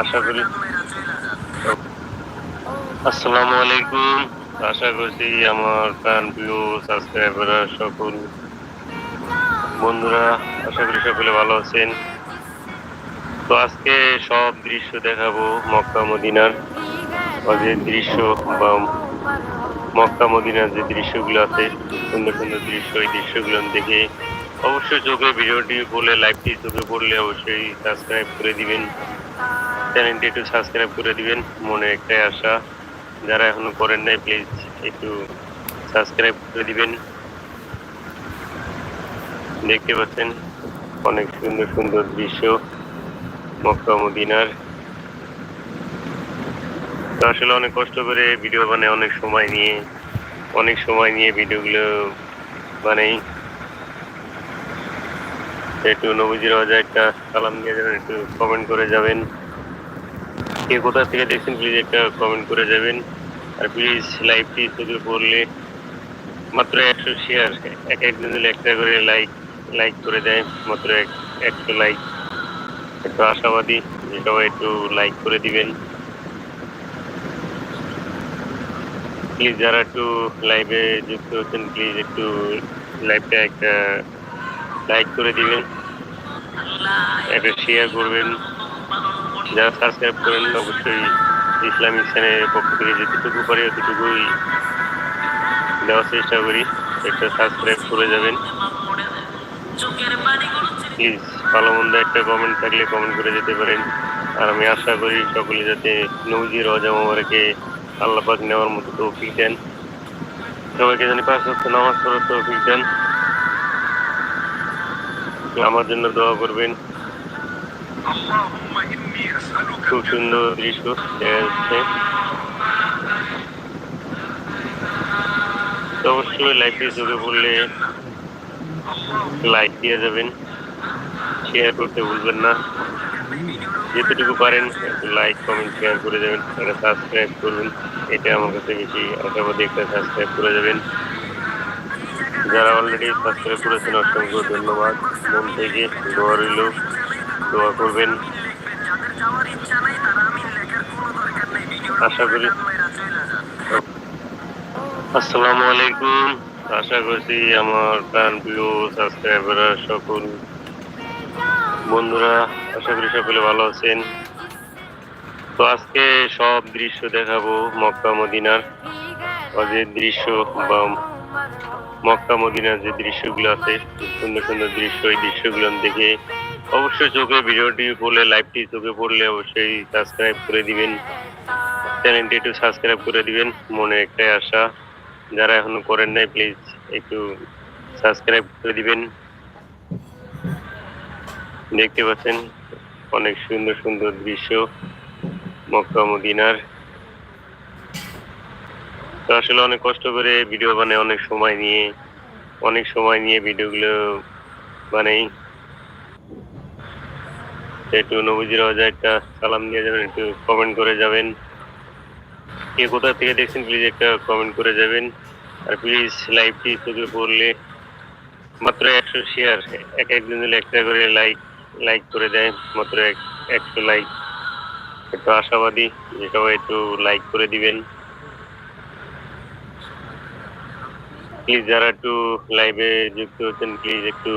আশা করি আসসালামু আলাইকুম। আশা করছি আমার প্রাণ প্রিয় সাবস্ক্রাইবাররা সকল বন্ধুরা, আশা করি সকলে ভালো আছেন। তো আজকে সব দৃশ্য দেখাবো মক্কা, মদিনার যে দৃশ্য বা মক্কা, মদিনার যে দৃশ্যগুলো আছে, সুন্দর সুন্দর দৃশ্য, এই দৃশ্যগুলো দেখে অবশ্যই চোখে ভিডিওটি বলে, লাইভটি চোখে পড়লে অবশ্যই সাবস্ক্রাইব করে দিবেন। চ্যানেলটি একটু সাবস্ক্রাইব করে দিবেন। মনে একটাই আশা, যারা এখনও করেন নাই প্লিজ একটু সাবস্ক্রাইব করে দিবেন। দেখতে পাচ্ছেন, অনেক সুন্দর সুন্দর দৃশ্য, মক্কা মদিনার। তো আসলে অনেক কষ্ট করে ভিডিও বানাই, অনেক সময় নিয়ে, অনেক সময় নিয়ে ভিডিওগুলো বানাই। একটু নবজির একটা সালাম দিয়ে যাবেন, একটু কমেন্ট করে যাবেন। কে কোথা থেকে দেখছেন প্লিজ একটা কমেন্ট করে যাবেন। আর প্লিজ লাইভটি শুধু করলে মাত্র একশো শেয়ার এক একজন দিলে একটা করে লাইক লাইক করে দেয়, মাত্র এক, একশো লাইক একটু আশাবাদী, যে সবাই একটু লাইক করে দিবেন। প্লিজ যারা একটু লাইভে যুক্ত হচ্ছেন প্লিজ একটু লাইভটা একটা লাইক করে দিবেন। একটা শেয়ার করবেন। যারা সাবস্ক্রাইব করেন, অবশ্যই ইসলামিক চ্যানেলের পক্ষ থেকে যেটুকু পারি অতটুকুই দেওয়ার চেষ্টা করি। একটা সাবস্ক্রাইব করে যাবেন। প্লিজ ভালো মন্দ একটা কমেন্ট থাকলে কমেন্ট করে যেতে পারেন। আর আমি আশা করি সকলে যাতে নৌজি রজামাকে আল্লাপাক নেওয়ার মতো তৌফিক দেন। সবাইকে জানি পাঁচ হচ্ছে নামাজ পড়ার তৌফিক দেন। আমার জন্য দোয়া করবেন। খুব সুন্দর দৃশ্য তো অবশ্যই লাইভটি চোখে পড়লে লাইক দিয়ে যাবেন। শেয়ার করতে ভুলবেন না। যেতটুকু পারেন লাইক কমেন্ট শেয়ার করে যাবেন একটা সাবস্ক্রাইব করবেন। এটা আমার কাছে বেশি আশাবাদী একটা সাবস্ক্রাইব করে যাবেন। যারা অলরেডি সাবস্ক্রাইব করেছেন, অসংখ্য ধন্যবাদ। মন থেকে দোয়া রইল। দোয়া করবেন। আশা করি। আসসালামু আলাইকুম। আশা করছি আমার প্রাণ প্রিয় সাবস্ক্রাইবাররা সকল বন্ধুরা, আশা করি সকলে ভালো আছেন। তো আজকে সব দৃশ্য দেখাবো মক্কা মদিনার। যে দৃশ্য বা মক্কা মদিনার যে দৃশ্যগুলো আছে সুন্দর সুন্দর দৃশ্য, এই দৃশ্যগুলো দেখে অবশ্যই চোখে ভিডিওটি পড়লে, লাইভটি চোখে পড়লে অবশ্যই সাবস্ক্রাইব করে দিবেন। চ্যানেলটি একটু সাবস্ক্রাইব করে দিবেন। মনে একটাই আশা, যারা এখনও করেন নাই প্লিজ একটু সাবস্ক্রাইব করে দিবেন। দেখতে পাচ্ছেন, অনেক সুন্দর সুন্দর দৃশ্য, মক্কা মদিনার। তো আসলে অনেক কষ্ট করে ভিডিও বানাই, অনেক সময় নিয়ে, অনেক সময় নিয়ে ভিডিওগুলো বানাই। একটু নবজির একটা সালাম দিয়ে যাবেন, একটু কমেন্ট করে যাবেন। কে কোথা থেকে দেখছেন প্লিজ একটা কমেন্ট করে যাবেন। আর প্লিজ লাইভটি চোখে পড়লে মাত্র একশো শেয়ার এক একজন একটা করে লাইক লাইক করে দেয় মাত্র এক একশো লাইক একটু আশাবাদী যে সবাই একটু লাইক করে দিবেন। প্লিজ যারা একটু লাইভে যুক্ত হচ্ছেন প্লিজ একটু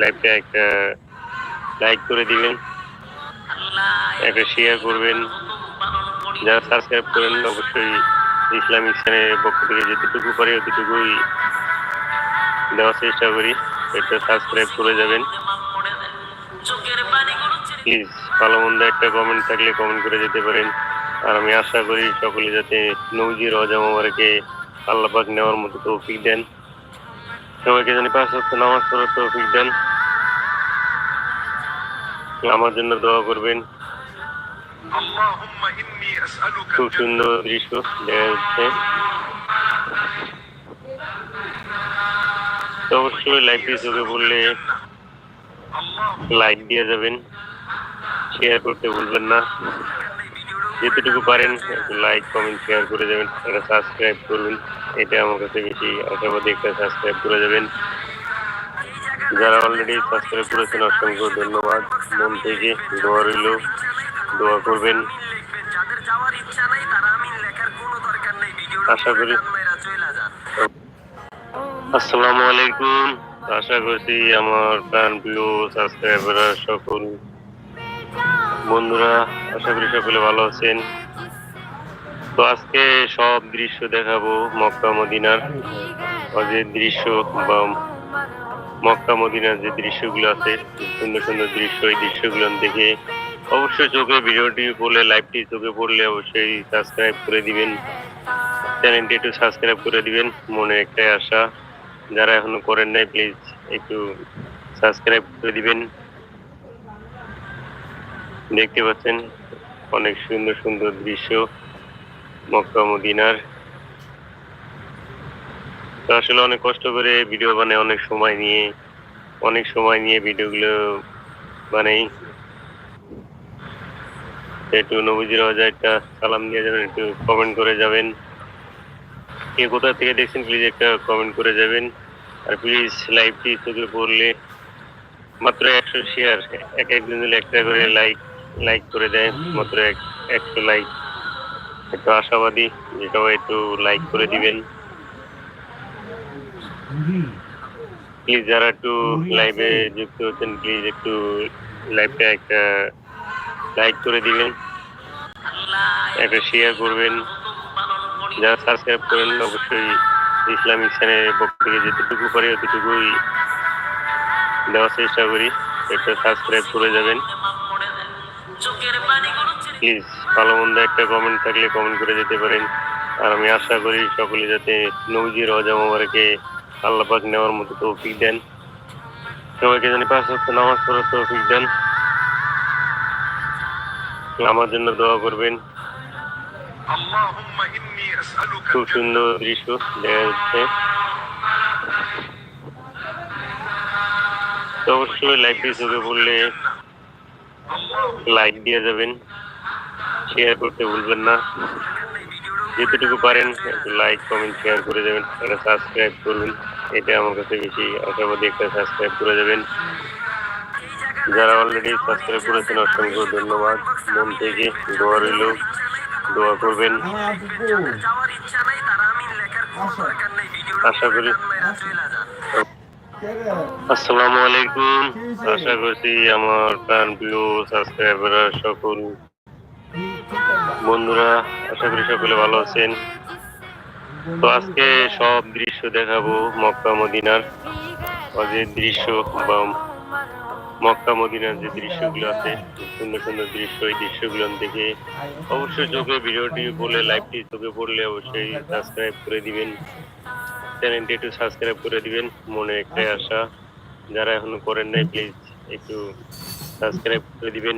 লাইভটা একটা লাইক করে দিবেন। একটা শেয়ার করবেন। যারা সাবস্ক্রাইব করেন, অবশ্যই ইসলামিক চ্যানেলের পক্ষ থেকে যেটুকু পারি অতটুকুই দেওয়ার চেষ্টা করি। একটা সাবস্ক্রাইব করে যাবেন। প্লিজ ভালো মন্দ একটা কমেন্ট থাকলে কমেন্ট করে যেতে পারেন। আর আমি আশা করি সকলে যাতে নৌজি রজা মোবারকে আল্লাপাক নেওয়ার মতো তৌফিক দেন। সবাইকে জানি পাঁচ হচ্ছে নামাজ পড়ার তৌফিক দেন। আমার জন্য দোয়া করবেন। খুব সুন্দর দৃশ্য দেখা যাচ্ছে অবশ্যই লাইভটি চোখে বললে লাইক দিয়ে যাবেন শেয়ার করতে ভুলবেন না যেতটুকু পারেন একটু লাইক কমেন্ট শেয়ার করে যাবেন একটা সাবস্ক্রাইব করবেন এটা আমার কাছে বেশি আশাবাদী একটা সাবস্ক্রাইব করে যাবেন যারা অলরেডি সাবস্ক্রাইব করেছেন অসংখ্য ধন্যবাদ মন থেকে দোয়া রইল দোয়া করবেন। আশা করি। আসসালামু আলাইকুম। আশা করছি আমার প্রাণ প্রিয় সাবস্ক্রাইবাররা সকল বন্ধুরা, আশা করি সকলে ভালো আছেন। তো আজকে সব দৃশ্য দেখাবো মক্কা, মদিনার। যে দৃশ্য বা মক্কা, মদিনার যে দৃশ্যগুলো আছে, সুন্দর সুন্দর দৃশ্য, এই দৃশ্যগুলো দেখে অবশ্যই চোখে ভিডিওটি পড়লে লাইভটি চোখে পড়লে অবশ্যই সাবস্ক্রাইব করে দিবেন। চ্যানেলটি একটু সাবস্ক্রাইব করে দিবেন, মনে একটাই আশা। যারা এখনও করেন নাই প্লিজ একটু সাবস্ক্রাইব করে দিবেন। দেখতে পাচ্ছেন, অনেক সুন্দর সুন্দর দৃশ্য, মক্কা মদিনার। তো আসলে অনেক কষ্ট করে ভিডিও বানাই, অনেক সময় নিয়ে, অনেক সময় নিয়ে ভিডিওগুলো বানাই। একটু নবীজির একটা সালাম দিয়ে যাবেন, একটু কমেন্ট করে যাবেন। কে কোথা থেকে দেখছেন প্লিজ একটা কমেন্ট করে যাবেন। আর প্লিজ লাইভটি চোখে পড়লে মাত্র একশো শেয়ার এক একদিন দিলে একটা করে লাইক লাইক করে দেয়, মাত্র এক, একশো লাইক একটু আশাবাদী যে সবাই একটু লাইক করে দিবেন। প্লিজ যারা একটু লাইভে যুক্ত হচ্ছেন প্লিজ একটু লাইভটা একটা লাইক করে দিবেন একটা শেয়ার করবেন। যারা সাবস্ক্রাইব করেন, অবশ্যই ইসলামিক চ্যানেলের পক্ষ থেকে যেটুকু পারি অতটুকুই দেওয়ার চেষ্টা করি। একটা সাবস্ক্রাইব করে যাবেন। প্লিজ ভালো মন্দ একটা কমেন্ট থাকলে কমেন্ট করে যেতে পারেন। আর আমি আশা করি সকলে যাতে নৌজি রজা মোবারকে আল্লাহ পাক নেওয়ার মতো তৌফিক দেন। সবাইকে জানি পাঁচ হচ্ছে নামাজ পড়ার তৌফিক দেন। আমার জন্য দোয়া করবেন। খুব সুন্দর দৃশ্য দেখা যাচ্ছে। অবশ্যই লাইভটি চোখে বললে লাইক দিয়ে যাবেন। শেয়ার করতে ভুলবেন না। যেতটুকু পারেন একটু লাইক কমেন্ট শেয়ার করে দেবেন। একটা সাবস্ক্রাইব করবেন। এটা আমার কাছে বেশি আশাবাদী একটা সাবস্ক্রাইব করে দেবেন। যারা অলরেডি সাবস্ক্রাইব করেছেন, অসংখ্য ধন্যবাদ। মন থেকে দোয়া রইল। দোয়া করবেন। আশা করি। আসসালামু আলাইকুম। আশা করছি আমার প্রাণ প্রিয় সাবস্ক্রাইবাররা সকল। বন্ধুরা, আশা করি সকলে ভালো আছেন। তো আজকে সব দৃশ্য দেখাবো মক্কা মদিনার। যে দৃশ্য বা মক্কা মদিনার যে দৃশ্যগুলো আছে, সুন্দর সুন্দর দৃশ্য, এই দৃশ্যগুলো দেখে অবশ্যই চোখে ভিডিওটি বলে, লাইভটি চোখে পড়লে অবশ্যই সাবস্ক্রাইব করে দিবেন। চ্যানেলটি একটু সাবস্ক্রাইব করে দিবেন, মনে একটাই আশা। যারা এখনও করেন নাই প্লিজ একটু সাবস্ক্রাইব করে দিবেন।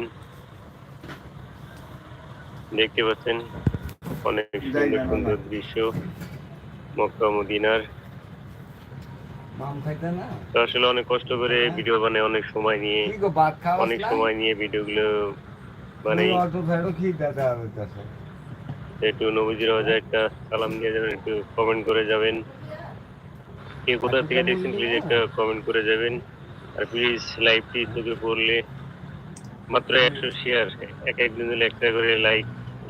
দেখতে পাচ্ছেন, অনেক সুন্দর সুন্দর দৃশ্য মক্কা মদিনার। আসলে অনেক কষ্ট করে ভিডিও বানাই অনেক সময় নিয়ে অনেক সময় নিয়ে ভিডিওগুলো বানাই। অত ভেড়ো কি একটু নবীজির একটা সালাম দিয়ে যাবেন একটু কমেন্ট করে যাবেন। কে কোথা থেকে দেখছেন প্লিজ একটা কমেন্ট করে যাবেন। আর প্লিজ লাইভটি চোখে পড়লে মাত্র একশো শেয়ার এক একদিন দিলে একটা করে লাইক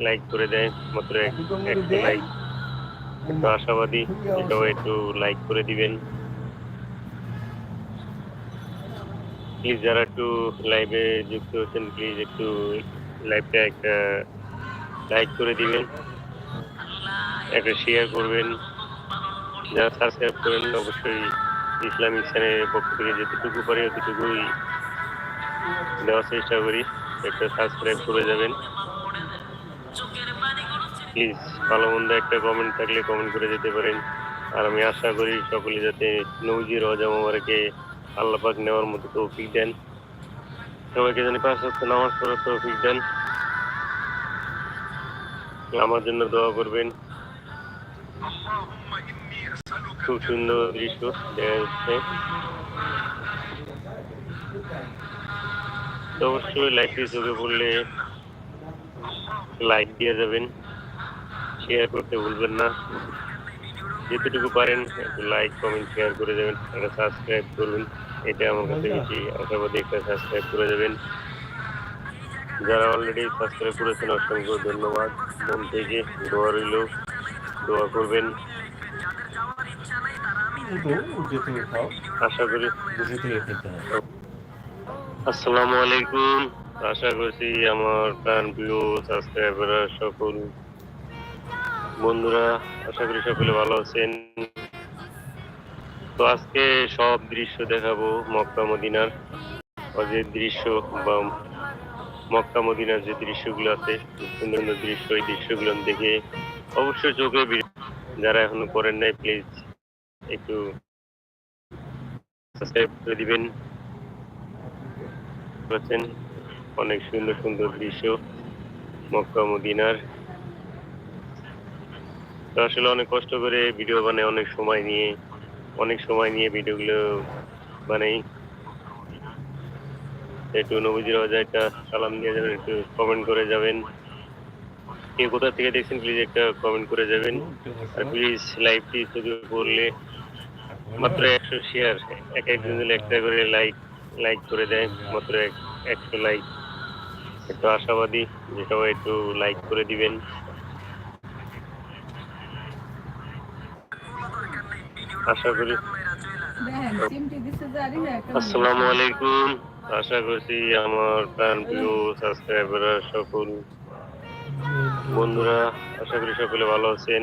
লাইক করে দেয় মাত্র এক একটা লাইক একটু আশাবাদী সবাই একটু লাইক করে দিবেন। প্লিজ যারা একটু লাইভে যুক্ত হচ্ছেন প্লিজ একটু লাইভটা একটা লাইক করে দিবেন। একটা শেয়ার করবেন। যারা সাবস্ক্রাইব করেন, অবশ্যই ইসলামিক চ্যানেলের পক্ষ থেকে যেটুকু পারি অতটুকুই দেওয়ার চেষ্টা করি। একটা সাবস্ক্রাইব করে যাবেন। প্লিজ ভালো মন্দ একটা কমেন্ট থাকলে কমেন্ট করে যেতে পারেন। আর আমি আশা করি সকলে যাতে নৌজি রজা মোবারকে আল্লাপাক নেওয়ার মতো তৌফিক দেন। সবাইকে জানি পাঁচ হচ্ছে নামাজ পড়ার তৌফিক দেন। আমার জন্য দোয়া করবেন। খুব সুন্দর দৃশ্য দেখা যাচ্ছে। অবশ্যই লাইকটি চোখে পড়লে লাইক দিয়ে যাবেন। শেয়ার করতে ভুলবেন না। যেতটুকু পারেন একটু লাইক কমেন্ট শেয়ার করে দেবেন। একটা সাবস্ক্রাইব করুন এটা আমার কাছে বেশি আশাবাদী একটা সাবস্ক্রাইব করে যাবেন যারা অলরেডি সাবস্ক্রাইব করেছেন অসংখ্য ধন্যবাদ। মন থেকে দোয়া রইল। দোয়া করবেন। আশা করি আসসালামু আলাইকুম। আশা করছি আমার প্রাণ প্রিয় সাবস্ক্রাইবাররা সকল। বন্ধুরা আশা করি সকলে ভালো আছেন। তো আজকে সব দৃশ্য দেখাবো মক্কা মদিনার যে দৃশ্য বা মক্কা মদিনার যে দৃশ্যগুলো আছে সুন্দর সুন্দর দৃশ্য, এই দৃশ্যগুলো দেখে অবশ্যই চোখে যারা এখনও করেন নাই প্লিজ একটু সাবস্ক্রাইব করে দিবেন। পাচ্ছেন অনেক সুন্দর সুন্দর দৃশ্য মক্কা মদিনার। আসলে অনেক কষ্ট করে ভিডিও বানায়, অনেক সময় নিয়ে অনেক সময় নিয়ে ভিডিওগুলো বানাই। একটু নবীজির একটা সালাম দিয়ে যাবেন, একটু কমেন্ট করে যাবেন। কে কোথা থেকে দেখছেন প্লিজ একটা কমেন্ট করে যাবেন। আর প্লিজ লাইভটি শুধু করলে মাত্র একশো শেয়ার এক একজন একটা করে লাইক লাইক করে দেয়, মাত্র এক- একশো লাইক একটু আশাবাদী যে সবাই একটু লাইক করে দিবেন। আশা করি। আসসালামু আলাইকুম। আশা করছি আমার প্রাণ প্রিয় সাবস্ক্রাইবাররা সকল বন্ধুরা আশা করি সকলে ভালো আছেন।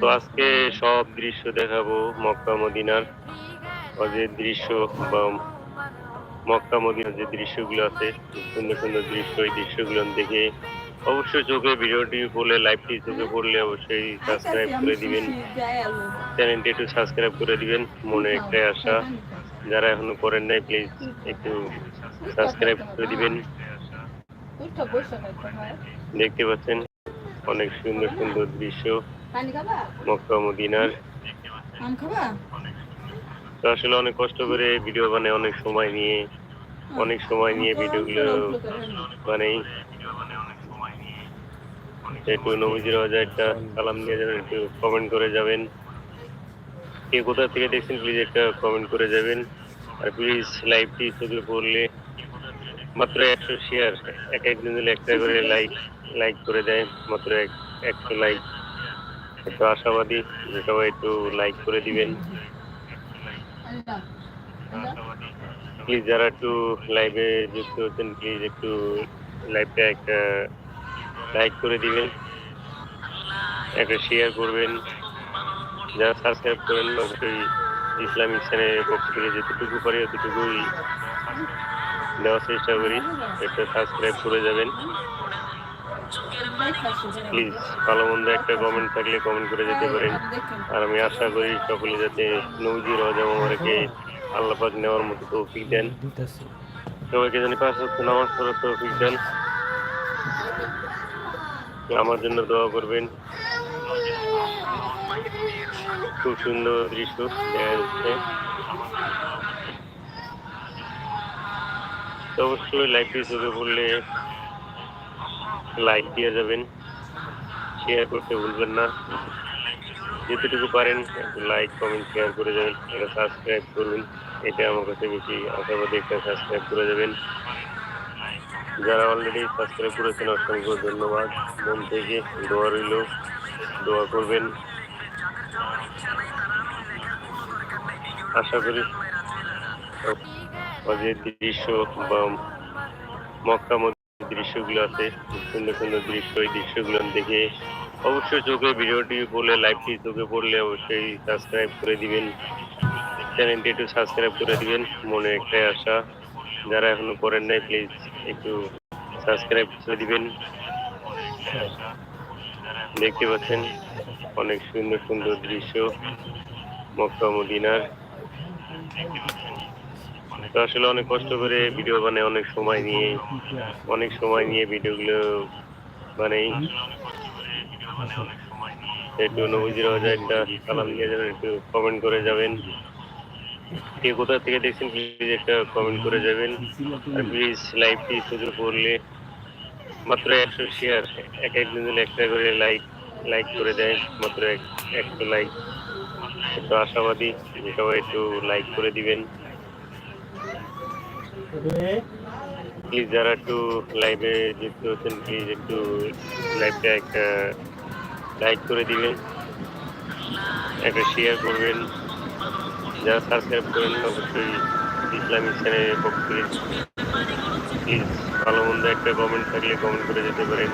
তো আজকে সব দৃশ্য দেখাবো মক্কা মদিনার যে দৃশ্য বা মক্কা মদিনার যে দৃশ্যগুলো আছে সুন্দর সুন্দর দৃশ্য এই দৃশ্যগুলো দেখে অবশ্যই চোখে, ভিডিওটি পড়লে লাইভটি চোখে পড়লে অবশ্যই সাবস্ক্রাইব করে দিবেন। চ্যানেলটি একটু সাবস্ক্রাইব করে দিবেন, মনে একটাই আশা। যারা এখনও করেন নাই প্লিজ একটু সাবস্ক্রাইব করে দিবেন। দেখতে পাচ্ছেন, অনেক সুন্দর সুন্দর দৃশ্য। মক্কা, মদিনার। তো আসলে অনেক কষ্ট করে ভিডিও বানাই, অনেক সময় নিয়ে, অনেক সময় নিয়ে ভিডিওগুলো বানাই। একটু নবীজির একটা সালাম দিয়ে যাবেন, একটু কমেন্ট করে যাবেন। কে কোথা থেকে দেখছেন প্লিজ একটা কমেন্ট করে যাবেন। আর প্লিজ লাইভটি চোখে পড়লে মাত্র একশো শেয়ার এক একজন মিলে একটা করে লাইক লাইক করে দেয়, মাত্র এক, একশো লাইক একটু আশাবাদী যে সবাই একটু লাইক করে দিবেন। প্লিজ যারা একটু লাইভে যুক্ত হচ্ছেন প্লিজ একটু লাইভটা একটা লাইক করে দিবেন। একটা শেয়ার করবেন। যারা সাবস্ক্রাইব করেন, অবশ্যই ইসলামিক চ্যানেলের পক্ষ থেকে যতটুকু পারি অতটুকুই দেওয়ার চেষ্টা করি। একটা সাবস্ক্রাইব করে যাবেন। প্লিজ ভালো মন্দ একটা কমেন্ট থাকলে কমেন্ট করে যেতে পারেন। আর আমি আশা করি সকলে যাতে নৌজি রজা মোবারকে আল্লাহ নেওয়ার মতো তৌফিক দেন। সবাইকে জানি পাঁচ নামাজ পড়ার তৌফিক দেন। আমার জন্য দোয়া করবেন। খুব সুন্দর দৃশ্য দেখা যাচ্ছে। অবশ্যই লাইভটি চোখে পড়লে লাইক দিয়ে যাবেন। শেয়ার করতে ভুলবেন না। যতটুকু পারেন লাইক কমেন্ট শেয়ার করে যাবেন। একটা সাবস্ক্রাইব করবেন এটা আমার কাছে বেশি আশাবাদী একটা সাবস্ক্রাইব করে যাবেন। যারা অলরেডি সাবস্ক্রাইব করেছেন, অসংখ্য ধন্যবাদ। মন থেকে দোয়া রইল। দোয়া করবেন। আশা করি যে দৃশ্য বা মক্কা দৃশ্যগুলো আছে। সুন্দর সুন্দর দৃশ্য, এই দৃশ্যগুলো দেখে অবশ্যই চোখে ভিডিওটি পড়লে লাইভটি চোখে পড়লে অবশ্যই সাবস্ক্রাইব করে দিবেন। চ্যানেলটি একটু সাবস্ক্রাইব করে দিবেন। মনে একটাই আশা। যারা এখনও করেন নাই প্লিজ একটু সাবস্ক্রাইব করে দিবেন। দেখতে পাচ্ছেন অনেক সুন্দর সুন্দর দৃশ্য, মক্কা মদিনার। আসলে অনেক কষ্ট করে ভিডিও বানাই অনেক সময় নিয়ে, অনেক সময় নিয়ে ভিডিওগুলো বানাই। একটু নবীজির একটা সালাম দিয়ে যাবেন একটু কমেন্ট করে যাবেন। কে কোথা থেকে দেখছেন প্লিজ একটা কমেন্ট করে যাবেন। আর প্লিজ লাইভটি শুধু পড়লে মাত্র একশো শেয়ার এক একজন একটা করে লাইক লাইক করে দেয়, মাত্র এক, একশো লাইক একটু আশাবাদী সবাই একটু লাইক করে দিবেন। প্লিজ যারা একটু লাইভে যুক্ত হচ্ছেন প্লিজ একটু লাইভটা একটা লাইক করে দিবেন, একটা শেয়ার করবেন। যারা সাবস্ক্রাইব করেন অবশ্যই ইসলামিক চ্যানেলের পক্ষ থেকে। প্লিজ ভালো মন্দ একটা কমেন্ট থাকলে কমেন্ট করে যেতে পারেন।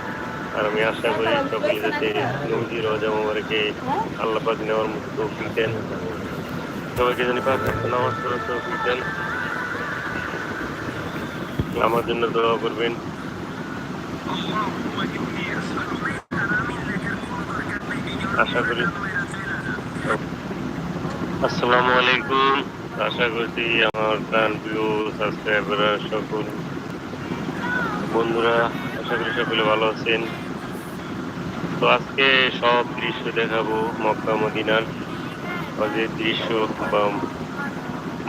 আর আমি আশা করি সকলে যাতে নবজি রজা মোবারকে আল্লাহ পাক নেওয়ার মতো তৌফিক দেন। সবাইকে জানি ওয়াক্ত নামাজ পড়ার তৌফিক দেন। আমার জন্য দোয়া করবেন। আশা করি আসসালামু আলাইকুম আশা করছি আমার প্রাণ প্রিয় সাবস্ক্রাইবাররা সকল বন্ধুরা, আশা করি সকলে ভালো আছেন। তো আজকে সব দৃশ্য দেখাবো মক্কা মদিনার যে দৃশ্য বা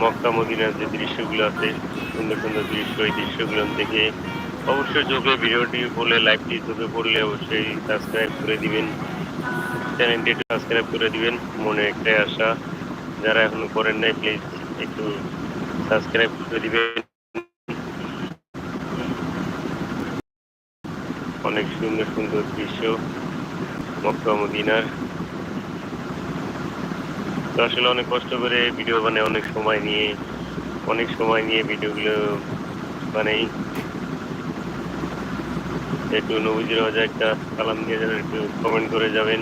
মক্কা মদিনার যে দৃশ্যগুলো আছে, সুন্দর সুন্দর দৃশ্য, এই দৃশ্যগুলো দেখে অবশ্যই চোখে ভিডিওটি বলে লাইভটি চোখে পড়লে অবশ্যই সাবস্ক্রাইব করে দিবেন। চ্যানেলটি সাবস্ক্রাইব করে দিবেন মনে একটাই আশা। যারা এখনও করেন নাই প্লিজ একটু সাবস্ক্রাইব করে দিবেন। অনেক সুন্দর সুন্দর দৃশ্য, মক্কা, মদিনার। তো আসলে অনেক কষ্ট করে ভিডিও বানাই, অনেক সময় নিয়ে, অনেক সময় নিয়ে ভিডিওগুলো বানাই। একটু নবীজির একটা সালাম দিয়ে যাবেন, একটু কমেন্ট করে যাবেন।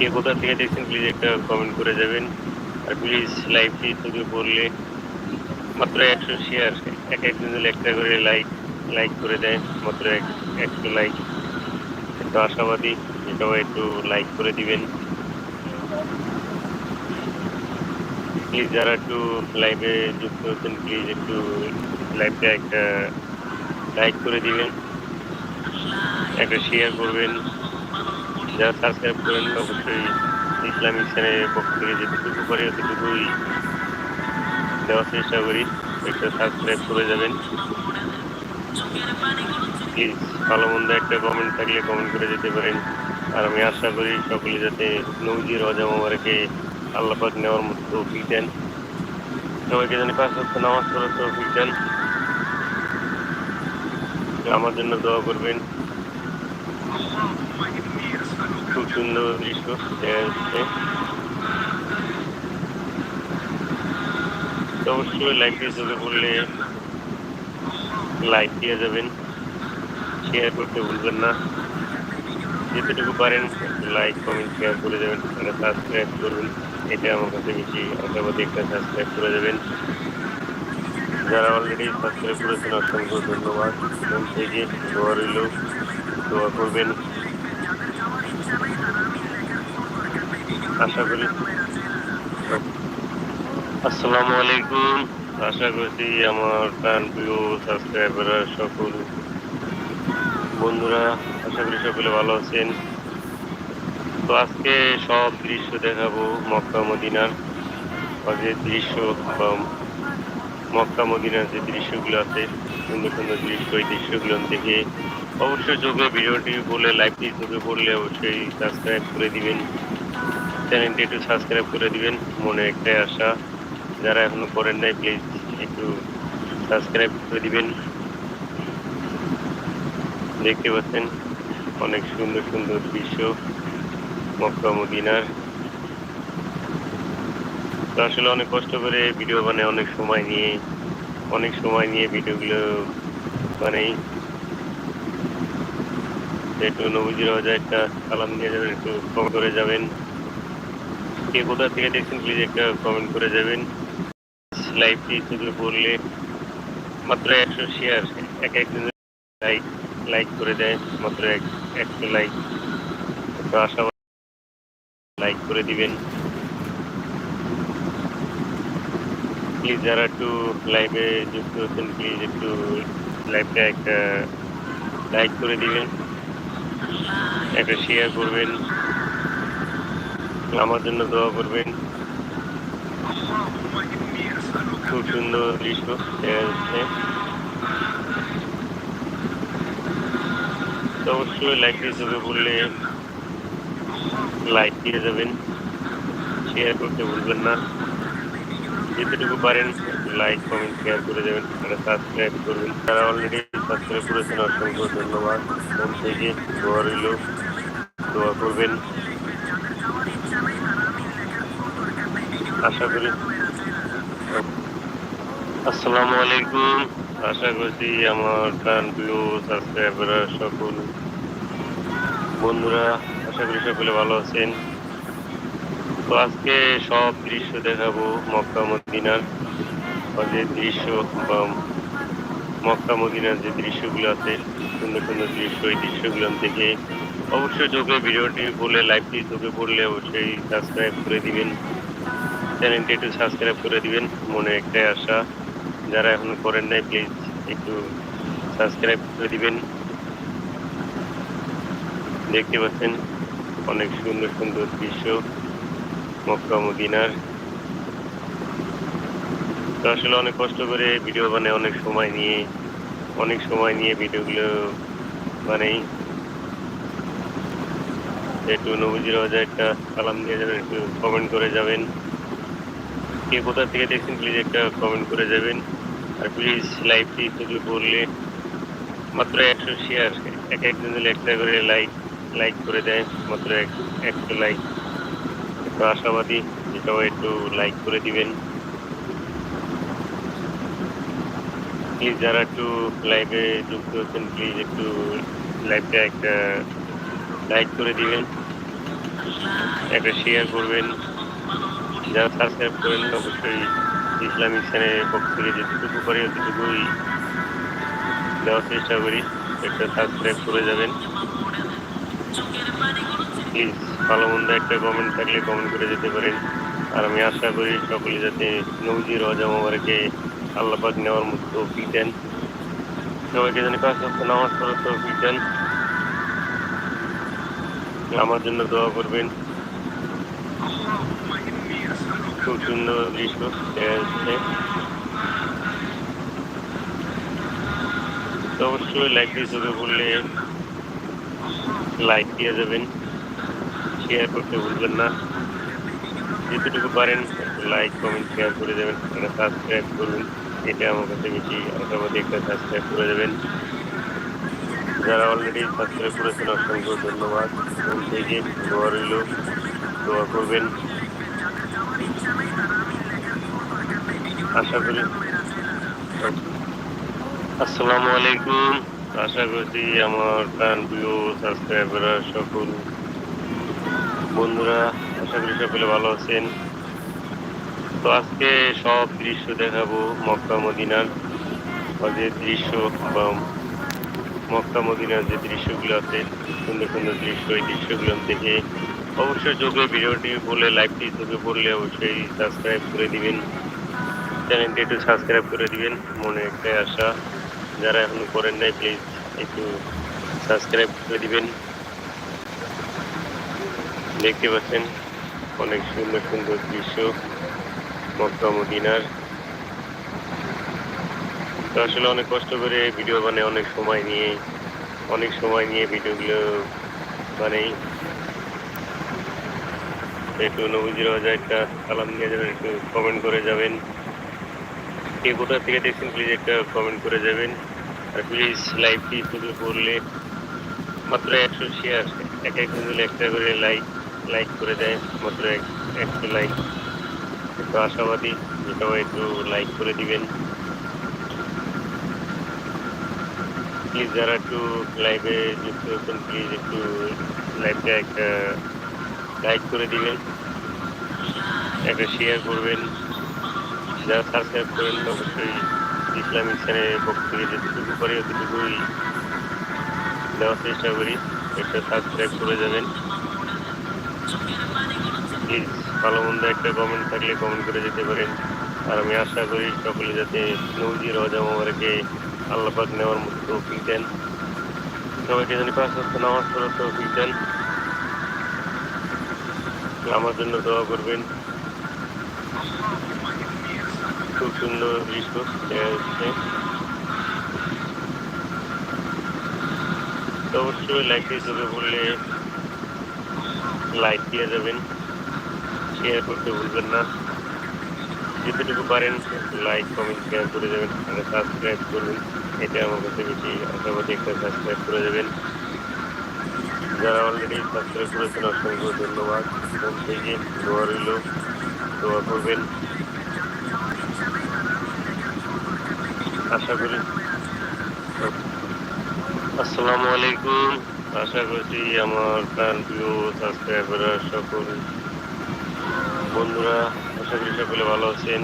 কে কোথা থেকে দেখছেন প্লিজ একটা কমেন্ট করে যাবেন। আর প্লিজ লাইভটি থেকে বললে মাত্র একশো শেয়ার এক একজন একটা করে লাইক লাইক করে দেয়, মাত্র এক, একশো লাইক একটু আশাবাদী এটাও একটু লাইক করে দিবেন। প্লিজ যারা একটু লাইভে যুক্ত হচ্ছেন প্লিজ একটু লাইভটা একটা লাইক করে দিবেন। একটা শেয়ার করবেন। যারা সাবস্ক্রাইব করেন অবশ্যই ইসলামিক চ্যানেলের পক্ষ থেকে যেটুকু করে অতটুকুই দেওয়ার চেষ্টা করি। একটা সাবস্ক্রাইব করে যাবেন। প্লিজ ভালো মন্দ একটা কমেন্ট থাকলে কমেন্ট করে যেতে পারেন। আর আমি আশা করি সকলে যাতে নৌজি রজা মোবারকে আল্লাহ পাক নেওয়ার মতো তৌফিক দেন। সবাইকে জানি পাঁচ ওয়াক্ত নামাজ পড়ার তৌফিক দেন। আমার জন্য দোয়া করবেন। খুব সুন্দর দৃশ্য দেখা যাচ্ছে অবশ্যই লাইভটি চোখে পড়লে লাইক দিয়ে যাবেন শেয়ার করতে ভুলবেন না যেতটুকু পারেন লাইক কমেন্ট শেয়ার করে যাবেন একটা সাবস্ক্রাইব করবেন এটা আমার কাছে বেশি আশাবাদী একটা সাবস্ক্রাইব করে যাবেন যারা অলরেডি সাবস্ক্রাইব করেছেন অসংখ্য ধন্যবাদ মন থেকে দোয়া রইল দোয়া করবেন আশা করি। আসসালামু আলাইকুম। আশা করছি আমার প্রাণ প্রিয় সাবস্ক্রাইবাররা সকল বন্ধুরা, আশা করি সকলে ভালো আছেন। তো আজকে সব দৃশ্য দেখাবো মক্কা মদিনার যে দৃশ্য বা মক্কা মদিনার যে দৃশ্যগুলো আছে, সুন্দর সুন্দর দৃশ্য, এই দৃশ্যগুলো দেখে অবশ্যই চোখে ভিডিওটি বলে লাইভটি চোখে পড়লে অবশ্যই সাবস্ক্রাইব করে দিবেন। চ্যানেলটি একটু সাবস্ক্রাইব করে দিবেন। মনে একটাই আশা, যারা এখনও করেন নাই প্লিজ একটু সাবস্ক্রাইব করে দিবেন। দেখতে পাচ্ছেন, অনেক সুন্দর সুন্দর দৃশ্য, মক্কা মদিনার। আসলে অনেক কষ্ট করে ভিডিও বানাই অনেক সময় নিয়ে, অনেক সময় নিয়ে ভিডিওগুলো বানাই। একটু নবীজির একটা সালাম দিয়ে যাবেন, একটু করে যাবেন। কে কোথা থেকে দেখছেন প্লিজ একটা কমেন্ট করে যাবেন। লাইভটি চোখে পড়লে মাত্র একশো শেয়ার এক একজন লাইক লাইক করে দেয়, মাত্র এক, একশো লাইক একটু আশা লাইক করে দিবেন। প্লিজ যারা একটু লাইভে যুক্ত হচ্ছেন প্লিজ একটু লাইভটা একটা লাইক করে দিবেন। একটা শেয়ার করবেন। আমার জন্য দোয়া করবেন। খুব সুন্দর দৃশ্য, দেখা যাচ্ছে। অবশ্যই লাইকটি চোখে পড়লে লাইক দিয়ে যাবেন। শেয়ার করতে ভুলবেন না। যেতটুকু পারেন লাইক কমেন্ট শেয়ার করে দেবেন। একটা সাবস্ক্রাইব করবেন। তারা অলরেডি সাবস্ক্রাইব করেছেন, অসংখ্য ধন্যবাদ। মন থেকে দোয়া রইল দোয়া করবেন। আশা করি। আসসালামু আলাইকুম। আশা করছি আমার প্রাণ প্রিয় সাবস্ক্রাইবাররা সকল। বন্ধুরা, আশা করি সকলে ভালো আছেন। তো আজকে সব দৃশ্য দেখাবো মক্কা মদিনার। যে দৃশ্য বা মক্কা মদিনার যে দৃশ্যগুলো আছে, সুন্দর সুন্দর দৃশ্য, এই দৃশ্যগুলো থেকে অবশ্যই চোখে ভিডিওটি বলে, লাইভটি চোখে পড়লে অবশ্যই সাবস্ক্রাইব করে দিবেন। চ্যানেলটি একটু সাবস্ক্রাইব করে দিবেন। মনে একটাই আশা, যারা এখনও করেন নাই প্লিজ একটু সাবস্ক্রাইব করে দিবেন। দেখতে পাচ্ছেন, অনেক সুন্দর সুন্দর দৃশ্য, মক্কা মদিনার। তো আসলে অনেক কষ্ট করে ভিডিও বানাই, অনেক সময় নিয়ে, অনেক সময় নিয়ে ভিডিওগুলো বানাই। একটু নবজির একটা সালাম দিয়ে যাবেন, একটু কমেন্ট করে যাবেন। কে কোথা থেকে দেখছেন প্লিজ একটা কমেন্ট করে যাবেন। আর প্লিজ লাইভটি থেকে বললে মাত্র একশো শেয়ার এক একজন একটা করে লাইক লাইক করে দেয়, মাত্র এক, একশো লাইক একটু আশাবাদী সবাই একটু লাইক করে দিবেন। প্লিজ যারা একটু লাইভে যুক্ত হচ্ছেন প্লিজ একটু লাইভটা একটা লাইক করে দিবেন। একটা শেয়ার করবেন। যারা সাবস্ক্রাইব করেন, অবশ্যই ইসলামিক চ্যানেলের পক্ষ থেকে যেটুকু পারি অতটুকুই দেওয়ার চেষ্টা করি। একটা সাবস্ক্রাইব করে যাবেন। প্লিজ ভালো মন্দ একটা কমেন্ট থাকলে কমেন্ট করে যেতে পারেন। আর আমি আশা করি সকলে যাতে নৌজি রজা মোবারকে আল্লাহ পাক নেওয়ার মতো তৌফিক দেন। সবাইকে যেন কাজ নামাজ পড়ার তৌফিক দেন। আমার জন্য দোয়া করবেন। সুন্দর দৃশ্য যাচ্ছে তো অবশ্যই লাইক দিয়ে চোখে পড়লে লাইক দিয়ে যাবেন শেয়ার করতে ভুলবেন না। যেটুকু পারেন লাইক কমেন্ট শেয়ার করে দেবেন। একটা সাবস্ক্রাইব করুন। এটা আমার কাছে বেশি আশাবাদী একটা সাবস্ক্রাইব করে দেবেন। যারা অলরেডি সাবস্ক্রাইব করেছেন, অসংখ্য ধন্যবাদ। থেকে দোয়া রইল। দোয়া করবেন। আশা করি। আসসালামু আলাইকুম। আশা করছি আমার প্রাণ প্রিয় সাবস্ক্রাইবাররা সকল। বন্ধুরা, আশা করি সকলে ভালো আছেন। তো আজকে সব দৃশ্য দেখাবো মক্কা, মদিনার যে দৃশ্য বা মক্কা, মদিনার যে দৃশ্যগুলো আছে, সুন্দর সুন্দর দৃশ্য, এই দৃশ্যগুলো দেখে অবশ্যই চোখে ভিডিওটি বলে লাইভটি চোখে পড়লে অবশ্যই সাবস্ক্রাইব করে দিবেন। চ্যানেলটি একটু সাবস্ক্রাইব করে দিবেন। মনে একটাই আশা, যারা এখনও করেন নাই প্লিজ একটু সাবস্ক্রাইব করে দিবেন। দেখতে পাচ্ছেন, অনেক সুন্দর সুন্দর দৃশ্য, মক্কা মদিনার। আসলে অনেক কষ্ট করে ভিডিও বানাই, অনেক সময় নিয়ে, অনেক সময় নিয়ে ভিডিওগুলো বানাই। একটু নবজির একটা, সালাম নিয়ে যাবেন, একটু কমেন্ট করে যাবেন। কে কোথা থেকে দেখছেন প্লিজ একটা কমেন্ট করে যাবেন। আর প্লিজ লাইভটি শুধু করলে মাত্র একশো শেয়ার এক একজন মিলে একটা করে লাইক লাইক করে দেয়, মাত্র এক, একশো লাইক একটু আশাবাদী সবাই একটু লাইক করে দিবেন। প্লিজ যারা একটু লাইভে যুক্ত হচ্ছেন প্লিজ একটু লাইভটা একটা লাইক করে দিবেন। একটা শেয়ার করবেন। যারা সাবস্ক্রাইব করেন অবশ্যই ইসলামিক চ্যানেলের পক্ষ থেকে যেটুকু পারি অতটুকুই দেওয়ার চেষ্টা করি। একটা সাবস্ক্রাইব করে যাবেন। প্লিজ ভালো মন্দ একটা কমেন্ট থাকলে কমেন্ট করে যেতে পারেন। আর আমি আশা করি সকলে যাতে নৌজি রজা মোবারকে আল্লাহ পাক নেওয়ার মতো তৌফিক দেন। সবাইকে জানি পাঁচ ওয়াক্ত নামাজ পড়ার তৌফিক দেন। আমার জন্য দোয়া করবেন। খুব সুন্দর দেখা যাচ্ছে তো অবশ্যই লাইক দিয়ে পড়লে লাইক দিয়ে যাবেন শেয়ার করতে ভুলবেন না যতটুকু পারেন লাইক কমেন্ট শেয়ার করে যাবেন আর সাবস্ক্রাইব করবেন এটা আমার কাছে বেশি আশাবাদী একটা সাবস্ক্রাইব করে যাবেন যারা অলরেডি সাবস্ক্রাইব করেছেন অসংখ্য ধন্যবাদ সেই যে দোয়া রইল দোয়া করবেন আশা করি। আসসালামু আলাইকুম। আশা করছি আমার প্রাণ প্রিয় সাবস্ক্রাইবাররা সকল। বন্ধুরা, আশা করি সকলে ভালো আছেন।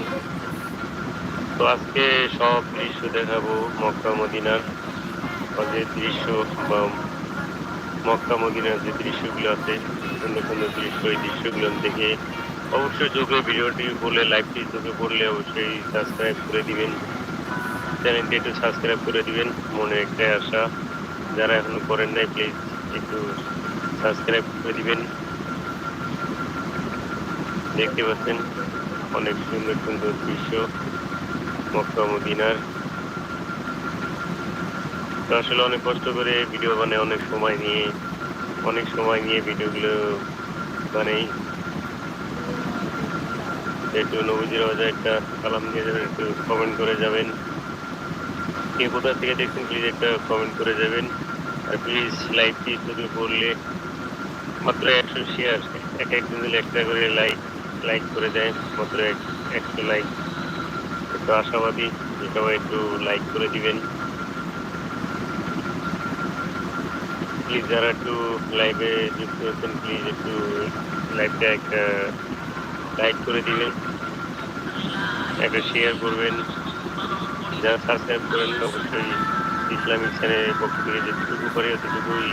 তো আজকে সব দৃশ্য দেখাবো মক্কা মদিনার যে দৃশ্য বা মক্কা মদিনার যে দৃশ্যগুলো আছে, সুন্দর সুন্দর দৃশ্য, এই দৃশ্যগুলো দেখে অবশ্যই চোখে ভিডিওটি পড়লে লাইভটি চোখে পড়লে অবশ্যই সাবস্ক্রাইব করে দিবেন। চ্যানেলটি একটু সাবস্ক্রাইব করে দিবেন, মনে একটাই আশা যারা এখনও করেন নাই প্লিজ একটু সাবস্ক্রাইব করে দিবেন। দেখতে পাচ্ছেন, অনেক সুন্দর সুন্দর দৃশ্য, মক্কা মদিনার। তো আসলে অনেক কষ্ট করে ভিডিও বানাই, অনেক সময় নিয়ে, অনেক সময় নিয়ে ভিডিওগুলো বানাই। একটু নবজির বাজার একটা কালাম দিয়ে যাবেন, একটু কমেন্ট করে যাবেন। কে কোথা থেকে দেখছেন প্লিজ একটা কমেন্ট করে যাবেন আর প্লিজ লাইকটি শুধু করলে মাত্র একশো শেয়ার এক দিলে একটা করে লাইক লাইক করে দেয়, মাত্র এক, একশো লাইক একটু আশাবাদী যে সবাই একটু লাইক করে দিবেন। প্লিজ যারা একটু লাইভে যুক্ত হচ্ছেন প্লিজ একটু লাইভটা একটা লাইক করে দিবেন। একটা শেয়ার করবেন। যারা সাবস্ক্রাইব করেন অবশ্যই ইসলামিক চ্যানেলের পক্ষ থেকে যেটুকু পারি অতটুকুই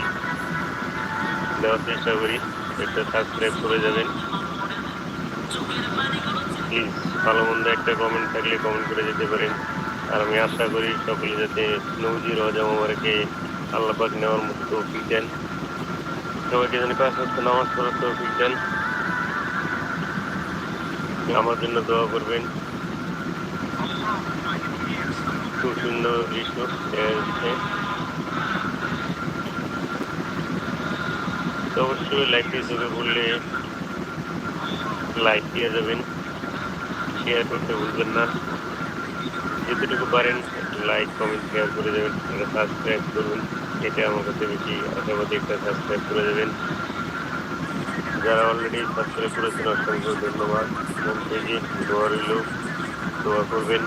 দেওয়ার চেষ্টা করি। একটা সাবস্ক্রাইব করে যাবেন। প্লিজ ভালো মন্দ একটা কমেন্ট থাকলে কমেন্ট করে যেতে পারেন। আর আমি আশা করি সকলে যাতে নৌজি রজা মোবারকে আল্লাহ পাক নেওয়ার মতো তৌফিক দেন। সবাইকে যেন পাঁচ ওয়াক্ত নামাজ পড়ার তৌফিক দেন। আমার জন্য দোয়া করবেন। খুব সুন্দর দৃশ্য তো অবশ্যই লাইভটি চোখে পড়লে লাইক দিয়ে যাবেন শেয়ার করতে ভুলবেন না। যতটুকু পারেন লাইক কমেন্ট শেয়ার করে দেবেন। একটা সাবস্ক্রাইব করবেন এটা আমার কাছে বেশি আশাবাদী একটা সাবস্ক্রাইব করে দেবেন। যারা অলরেডি সাবস্ক্রাইব করেছেন, অসংখ্য ধন্যবাদ। সেই যে দোয়া রইল। দোয়া করবেন।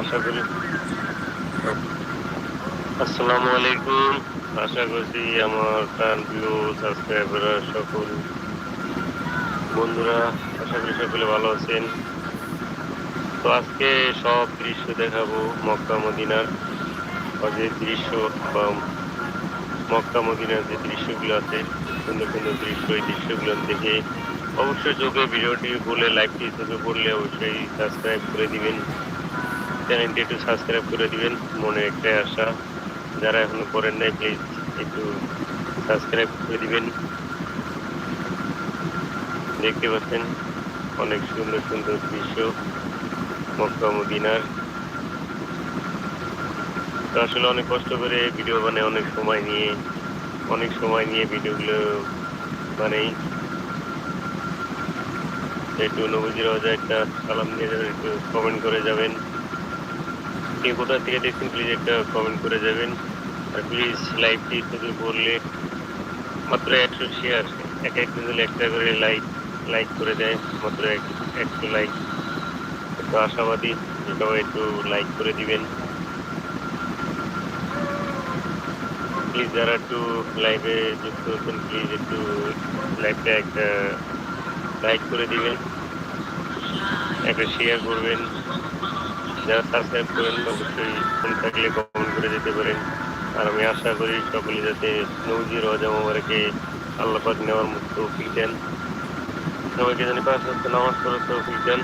আশা করি। আসসালামু আলাইকুম। আশা করছি আমার প্রাণ প্রিয় সাবস্ক্রাইবাররা সকল বন্ধুরা, আশা করি সকলে ভালো আছেন। তো আজকে সব দৃশ্য দেখাবো মক্কা মদিনার যে দৃশ্য বা মক্কা মদিনার যে দৃশ্যগুলো আছে, সুন্দর সুন্দর দৃশ্য, এই দৃশ্যগুলো দেখে অবশ্যই চোখে ভিডিওটি বলে লাইভটি চোখে পড়লে অবশ্যই সাবস্ক্রাইব করে দিবেন। চ্যানেলটি একটু সাবস্ক্রাইব করে দিবেন, মনে একটাই আশা। যারা এখনও করেন নাই প্লিজ একটু সাবস্ক্রাইব করে দিবেন। দেখতে পাচ্ছেন, অনেক সুন্দর সুন্দর দৃশ্য, মক্কা মদিনার। তো আসলে অনেক কষ্ট করে ভিডিও বানাই অনেক সময় নিয়ে, অনেক সময় নিয়ে ভিডিওগুলো বানাই। একটু নবজির বাজার একটা সালাম দিয়ে যাবেন একটু কমেন্ট করে যাবেন। কে কোথা থেকে দেখছেন প্লিজ একটা কমেন্ট করে যাবেন। আর প্লিজ লাইভটি শুধু বললে মাত্র একশো শেয়ার এক একজন একটা করে লাইক লাইক করে দেয়, মাত্র এক, একশো লাইক একটু আশাবাদী সবাই একটু লাইক করে দিবেন। প্লিজ যারা একটু লাইভে যুক্ত হচ্ছেন প্লিজ একটু লাইভটা একটা লাইক করে দিবেন। একটা শেয়ার করবেন। যারা সাবস্ক্রাইব করেন অবশ্যই ফোন থাকলে কমেন্ট করে যেতে পারেন। আর আমি আশা করি সকলে যাতে নৌজি রজা মোবারকে আল্লাহ পাক নেওয়ার মতো তৌফিক দেন। সবাইকে জানি পাঁচ নামাজ পড়ার তৌফিক দেন।